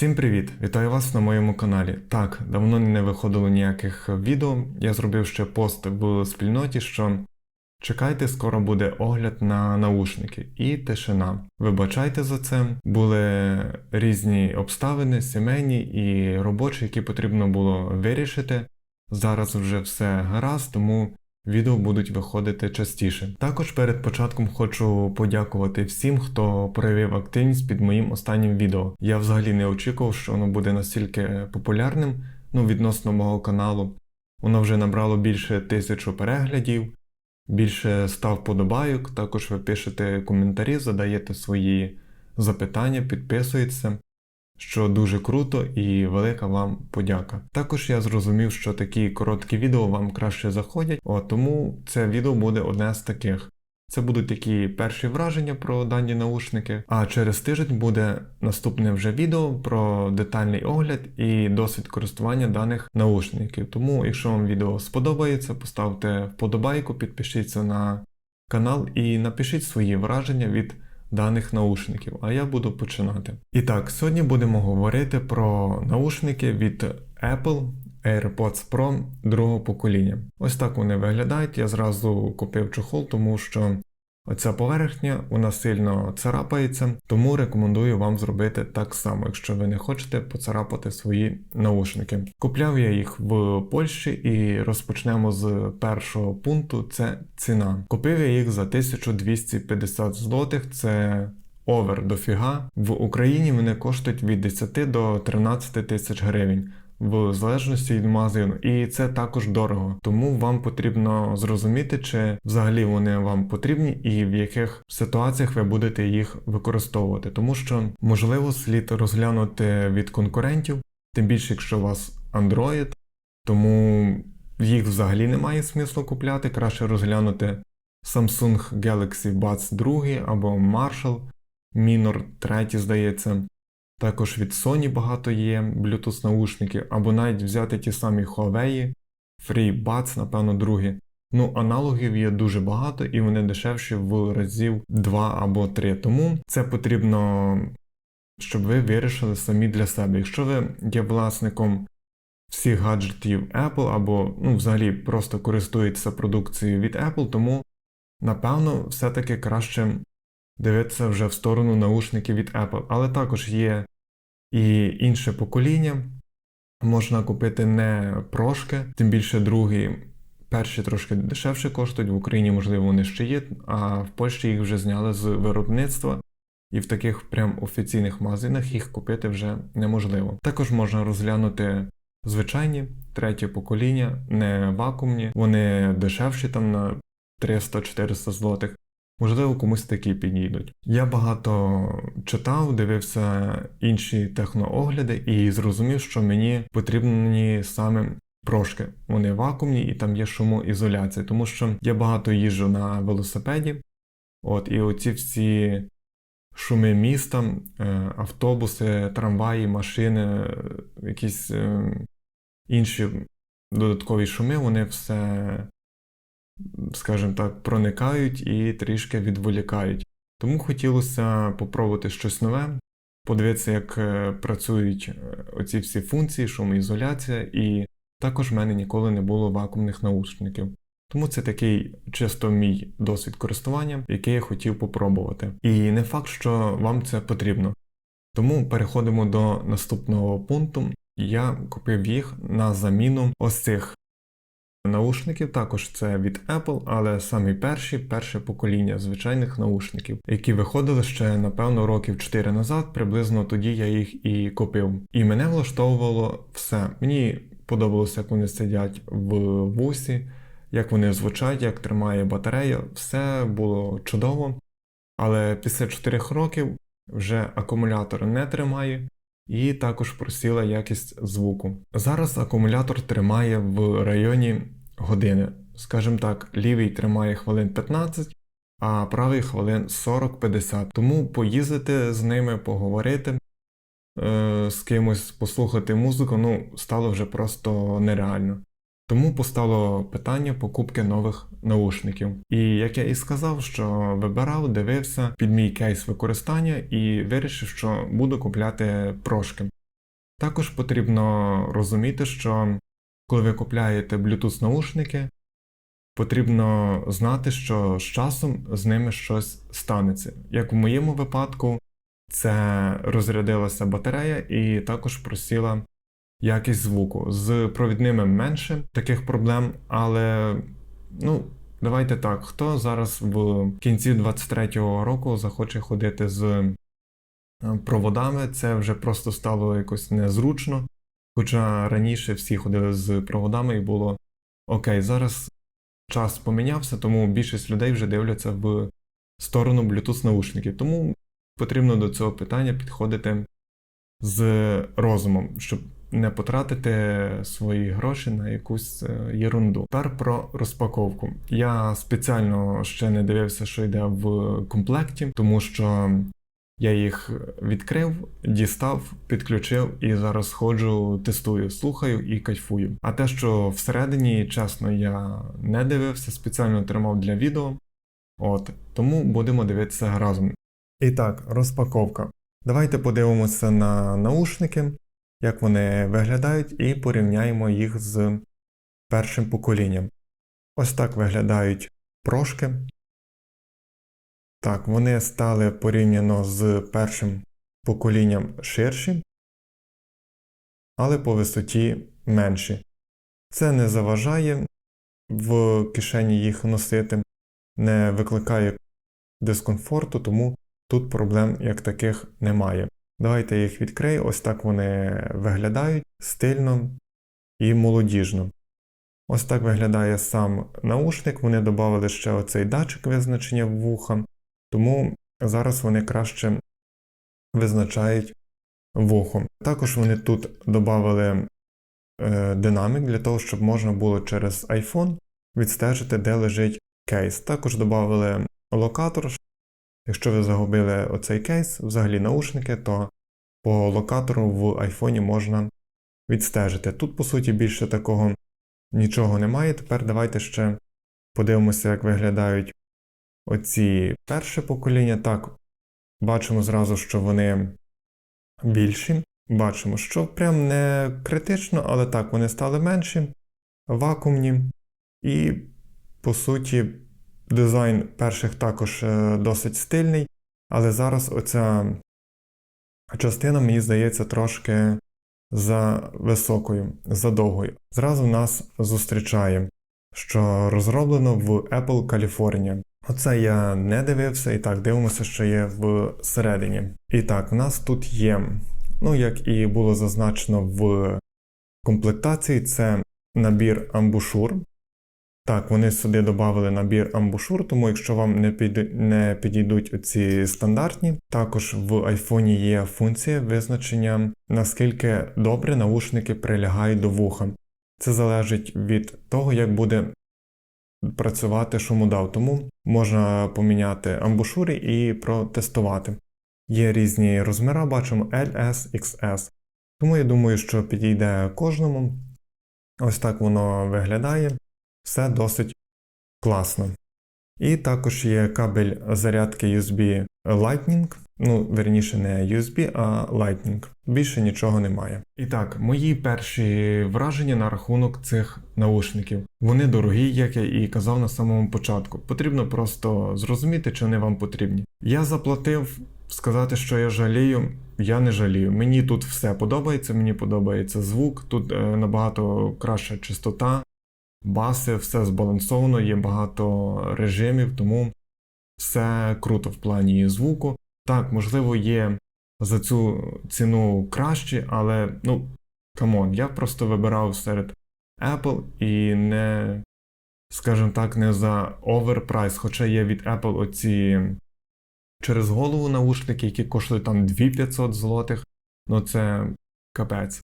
Всім привіт! Вітаю вас на моєму каналі. Так, давно не виходило ніяких відео. Я зробив ще пост в спільноті, що чекайте, скоро буде огляд на наушники і тишина. Вибачайте за це. Були різні обставини, сімейні і робочі, які потрібно було вирішити. Зараз вже все гаразд, тому відео будуть виходити частіше. Також перед початком хочу подякувати всім, хто проявив активність під моїм останнім відео. Я взагалі не очікував, що воно буде настільки популярним, ну відносно мого каналу. Воно вже набрало більше тисячу переглядів, більше став вподобайок. Також ви пишете коментарі, задаєте свої запитання, підписуєтеся що дуже круто і велика вам подяка. Також я зрозумів, що такі короткі відео вам краще заходять, о, тому це відео буде одне з таких. Це будуть такі перші враження про дані наушники, а через тиждень буде наступне вже відео про детальний огляд і досвід користування даних наушників. Тому, якщо вам відео сподобається, поставте вподобайку, підпишіться на канал і напишіть свої враження від даних наушників, а я буду починати. І так, сьогодні будемо говорити про наушники від Apple AirPods Pro другого покоління. Ось так вони виглядають. Я зразу купив чохол, тому що оця поверхня вона сильно царапається, тому рекомендую вам зробити так само, якщо ви не хочете поцарапати свої наушники. Купляв я їх в Польщі і розпочнемо з першого пункту це ціна. Купив я їх за 1250 злотих. Це овер дофіга. В Україні вони коштують від 10 до 13 тисяч гривень. В залежності від магазину, і це також дорого. Тому вам потрібно зрозуміти, чи взагалі вони вам потрібні, і в яких ситуаціях ви будете їх використовувати. Тому що можливо слід розглянути від конкурентів, тим більше, якщо у вас Android, тому їх взагалі немає смислу купляти. Краще розглянути Samsung Galaxy Buds 2 або Marshall Minor 3, здається. Також від Sony багато є Bluetooth наушники, або навіть взяти ті самі Huawei, FreeBuds, напевно, другі. Ну, аналогів є дуже багато і вони дешевші в разів 2 або 3. Тому це потрібно, щоб ви вирішили самі для себе. Якщо ви є власником всіх гаджетів Apple, або ну, взагалі просто користуєтеся продукцією від Apple, тому напевно все-таки краще дивитися вже в сторону наушників від Apple. Але також є і інше покоління. Можна купити не прошки, тим більше другі. Перші трошки дешевше коштують, в Україні, можливо, вони ще є, а в Польщі їх вже зняли з виробництва, і в таких прям офіційних магазинах їх купити вже неможливо. Також можна розглянути звичайні третє покоління, не вакуумні, вони дешевші там на 300-400 злотих. Можливо, комусь такі підійдуть. Я багато читав, дивився інші техноогляди і зрозумів, що мені потрібні саме прошки. Вони вакуумні і там є шумоізоляція, тому що я багато їжджу на велосипеді. От, і оці всі шуми міста, е, автобуси, трамваї, машини, якісь е, інші додаткові шуми, вони все скажімо так, проникають і трішки відволікають. Тому хотілося попробувати щось нове, подивитися, як е, працюють е, оці всі функції, шумоізоляція, і також в мене ніколи не було вакуумних наушників. Тому це такий чисто мій досвід користування, який я хотів попробувати. І не факт, що вам це потрібно. Тому переходимо до наступного пункту. Я купив їх на заміну ось цих Наушників також це від Apple, але самі перші, перше покоління звичайних наушників, які виходили ще, напевно, років 4 назад, приблизно тоді я їх і купив. І мене влаштовувало все. Мені подобалося, як вони сидять в вусі, як вони звучать, як тримає батарея, все було чудово. Але після 4 років вже акумулятор не тримає. І також просіла якість звуку. Зараз акумулятор тримає в районі години. Скажімо так, лівий тримає хвилин 15, а правий хвилин 40-50. Тому поїздити з ними, поговорити е, з кимось, послухати музику, ну, стало вже просто нереально. Тому постало питання покупки нових наушників. І як я і сказав, що вибирав, дивився під мій кейс використання і вирішив, що буду купляти прошки. Також потрібно розуміти, що коли ви купляєте Bluetooth наушники, потрібно знати, що з часом з ними щось станеться. Як в моєму випадку, це розрядилася батарея і також просіла якість звуку. З провідними менше таких проблем, але ну, давайте так, хто зараз в кінці 23-го року захоче ходити з е, проводами, це вже просто стало якось незручно. Хоча раніше всі ходили з проводами і було окей, зараз час помінявся, тому більшість людей вже дивляться в сторону Bluetooth наушників. Тому потрібно до цього питання підходити з розумом, щоб не потратити свої гроші на якусь е, єрунду. Тепер про розпаковку. Я спеціально ще не дивився, що йде в комплекті, тому що я їх відкрив, дістав, підключив і зараз ходжу, тестую, слухаю і кайфую. А те, що всередині, чесно, я не дивився, спеціально тримав для відео. От, тому будемо дивитися разом. І так, розпаковка. Давайте подивимося на наушники, як вони виглядають, і порівняємо їх з першим поколінням. Ось так виглядають прошки. Так, вони стали порівняно з першим поколінням ширші, але по висоті менші. Це не заважає в кишені їх носити, не викликає дискомфорту, тому тут проблем як таких немає. Давайте я їх відкрию, ось так вони виглядають стильно і молодіжно. Ось так виглядає сам наушник. Вони додали ще оцей датчик визначення вуха, тому зараз вони краще визначають вухо. Також вони тут додали е, динамік для того, щоб можна було через iPhone відстежити, де лежить кейс. Також додали локатор. Якщо ви загубили оцей кейс, взагалі наушники, то по локатору в iPhone можна відстежити. Тут, по суті, більше такого нічого немає. Тепер давайте ще подивимося, як виглядають оці перше покоління. Так, бачимо зразу, що вони більші. Бачимо, що прям не критично, але так, вони стали менші, вакуумні. І, по суті, дизайн перших також е, досить стильний, але зараз оця частина, мені здається, трошки за високою, за довгою. Зразу нас зустрічає, що розроблено в Apple California. Оце я не дивився, і так, дивимося, що є всередині. І так, в нас тут є, ну як і було зазначено в комплектації, це набір амбушур. Так, вони сюди додали набір амбушур, тому якщо вам не під... не підійдуть оці стандартні, також в iPhone є функція визначення, наскільки добре наушники прилягають до вуха. Це залежить від того, як буде працювати шумодав, тому можна поміняти амбушури і протестувати. Є різні розміри, бачимо L, S, XS. Тому я думаю, що підійде кожному. Ось так воно виглядає. Все досить класно. І також є кабель зарядки USB Lightning. Ну, верніше, не USB, а Lightning. Більше нічого немає. І так, мої перші враження на рахунок цих наушників. Вони дорогі, як я і казав на самому початку. Потрібно просто зрозуміти, чи вони вам потрібні. Я заплатив. Сказати, що я жалію, я не жалію. Мені тут все подобається, мені подобається звук, тут е, набагато краща чистота, баси, все збалансовано, є багато режимів, тому все круто в плані звуку. Так, можливо, є за цю ціну краще, але ну, камон, я просто вибирав серед Apple і не, скажімо так, не за оверпрайс, хоча є від Apple оці через голову наушники, які коштують там 2500 злотих, ну це капець.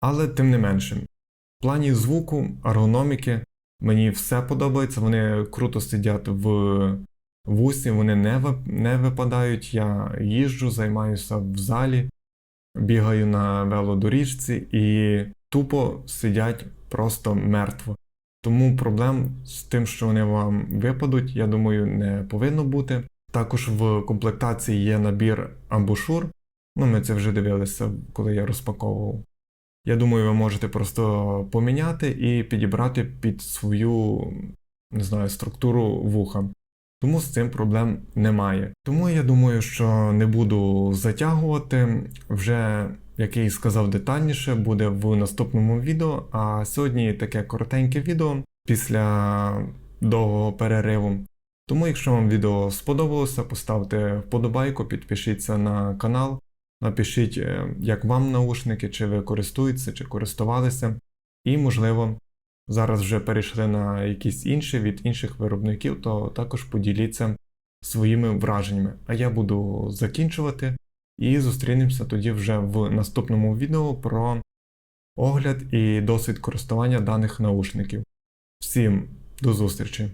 Але тим не менше, в плані звуку, ергономіки, мені все подобається, вони круто сидять в вусі, вони не не випадають. Я їжджу, займаюся в залі, бігаю на велодоріжці і тупо сидять просто мертво. Тому проблем з тим, що вони вам випадуть, я думаю, не повинно бути. Також в комплектації є набір амбушур. Ну, ми це вже дивилися, коли я розпаковував Я думаю, ви можете просто поміняти і підібрати під свою не знаю, структуру вуха. Тому з цим проблем немає. Тому я думаю, що не буду затягувати. Вже, як я і сказав детальніше, буде в наступному відео. А сьогодні таке коротеньке відео після довгого перериву. Тому, якщо вам відео сподобалося, поставте вподобайку, підпишіться на канал, напишіть, е, як вам наушники, чи ви користуєтеся, чи користувалися. І, можливо, зараз вже перейшли на якісь інші від інших виробників, то також поділіться своїми враженнями. А я буду закінчувати і зустрінемося тоді вже в наступному відео про огляд і досвід користування даних наушників. Всім до зустрічі!